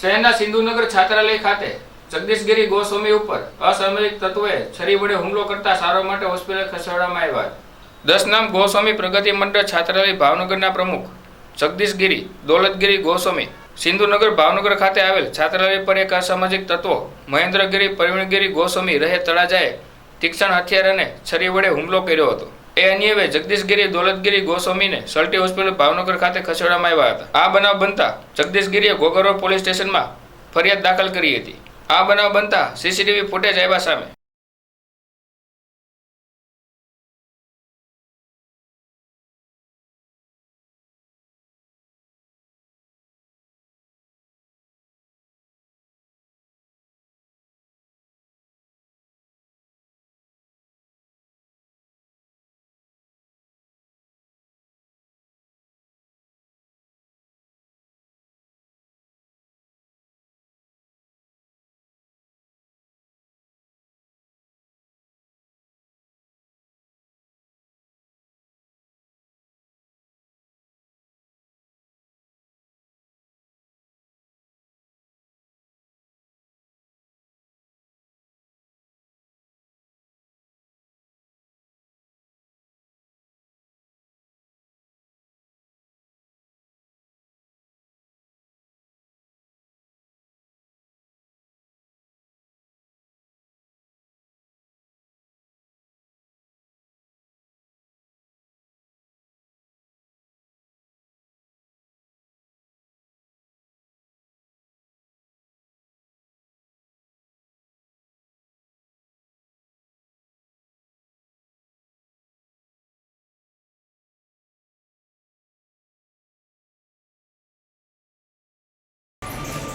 શહેરના સિંધુનગર છાત્રાલય ખાતે જગદીશગીરી ગોસ્વામી ઉપર અસામરિક તત્વોએ છરી વડે હુમલો કરતા સારવાર માટે હોસ્પિટલ ખસેડવામાં આવ્યા. દસ નામ ગોસ્વામી પ્રગતિ મંડળ છાત્રાલય ભાવનગરના પ્રમુખ જગદીશગીરી દોલતગીરી ગોસ્વામી સિંધુનગર ભાવનગર ખાતે આવેલ છાત્રાલય પર એક અસામાજિક તત્વો મહેન્દ્રગીરી, પ્રવીણગીરી ગોસ્વામી રહે તળાજાએ તીક્ષણ હથિયાર અને છરી વડે હુમલો કર્યો હતો. એ અન્યવે જગદીશગીરી, દોલતગીરી, ગોસ્વામીને સલટી હોસ્પિટલ ભાવનગર ખાતે ખસેડવામાં આવ્યા હતા. આ બનાવ બનતા જગદીશગીરીએ ઘોઘરો પોલીસ સ્ટેશનમાં ફરિયાદ દાખલ કરી હતી. આ બનાવ બનતા સીસીટીવી ફૂટેજ આવ્યા સામે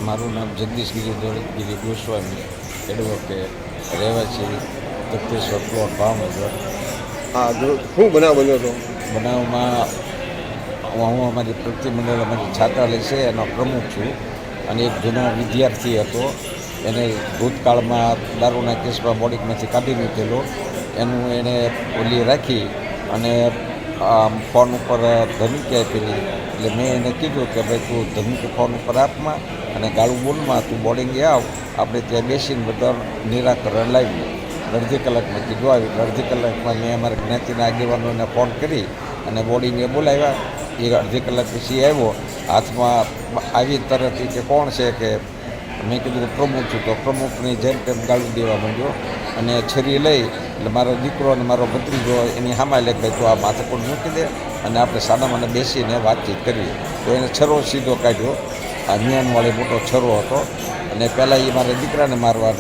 મારું નામ જગદીશગીરી દોલતગીરી ગોસ્વામી એડવોકેટ રહેવાસી દત્તેશ્વર પ્લોટ ભાવનગર. હા જો શું બનાવ બન્યો હતો? બનાવમાં હું હું અમારી પ્રતિમંડળ અમારી છાત્રાલય છે એનો પ્રમુખ છું. અને એક જૂનો વિદ્યાર્થી હતો. એને ભૂતકાળમાં દારૂના કેસમાં બોડીમાંથી કાઢી મૂકેલો એનું એણે ઓલી રાખી અને આમ ફોન ઉપર ધમકી આપેલી. એટલે મેં એને કીધું કે ભાઈ, તું ધમકી ફોન ઉપર આપમાં અને ગાળું બોલમાં તું બોર્ડિંગે આવ. આપણે ત્યાં બેસીને બધા નિરાકરણ લાવીએ. અડધી કલાકમાં કીધું, આવી. અડધી કલાકમાં મેં અમારા જ્ઞાતિના આગેવાનોને ફોન કરી અને બોર્ડિંગે બોલાવ્યા. એ અડધી કલાક પછી આવ્યો. હાથમાં આવી તરત કે કોણ છે કે, મેં કીધું પ્રમુખ છું. તો પ્રમુખની જેમ તેમ ગાળું દેવા માંડ્યો. અને છરી લઈ એટલે મારો દીકરો અને મારો ભત્રીજો એની હામાં લે ભાઈ તું આ માથે પણ મૂકી દે અને આપણે સાદામાં બેસીને વાતચીત કરીએ. તો એને છરો સીધો કાઢ્યો. આ મિયાનવાળી મોટો છરો હતો. અને પહેલાં એ મારા દીકરાને મારવા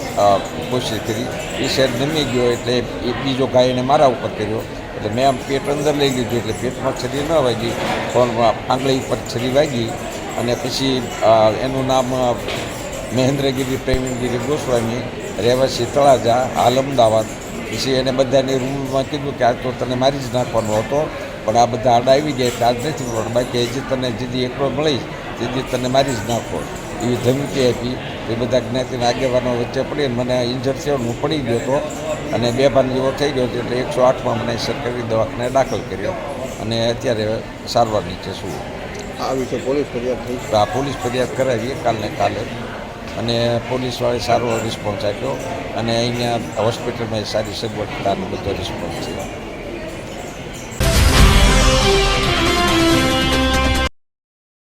કોશિશ કરી. એ શેર નમી ગયો એટલે એ બીજો ગાય એને મારા ઉપર કર્યો. એટલે મેં આમ પેટ અંદર લઈ લીધું એટલે પેટમાં છરી ન વાગી. પણ આંગળી ઉપર છરી વાગી. અને પછી એનું નામ મહેન્દ્રગીરી, પ્રેમગીરી ગોસ્વામી રહેવાસી જા હાલ અમદાવાદ પછી એને બધાને રૂમમાં કીધું કે આજ તો તને મારી જ નાખવાનો હતો પણ આ બધા આડા આવી ગયા એટલે આજ નથી મળવાનું. બાકી હજી તને જીદી એકલો મળી જીદી તને મારી જ નાખો. એવી ધમકી આપી એ બધા જ્ઞાતિના આગેવાનો વચ્ચે પડી મને ઇન્જર થયો હું પડી ગયો હતો. અને બે ભાન જેવો થઈ ગયો હતો એટલે એકસો આઠમાં મને સરકારી દવાખાને દાખલ કર્યો. અને અત્યારે સારવાર નીચે શું? આ વિશે પોલીસ ફરિયાદ થઈ આ પોલીસ ફરિયાદ કરાવીએ કાલને કાલે. અને પોલીસવાળે સારો રિસ્પોન્સ આપ્યો અને અહીંયા હોસ્પિટલમાં સારી સગવડતાનો બધો રિસ્પોન્સ છે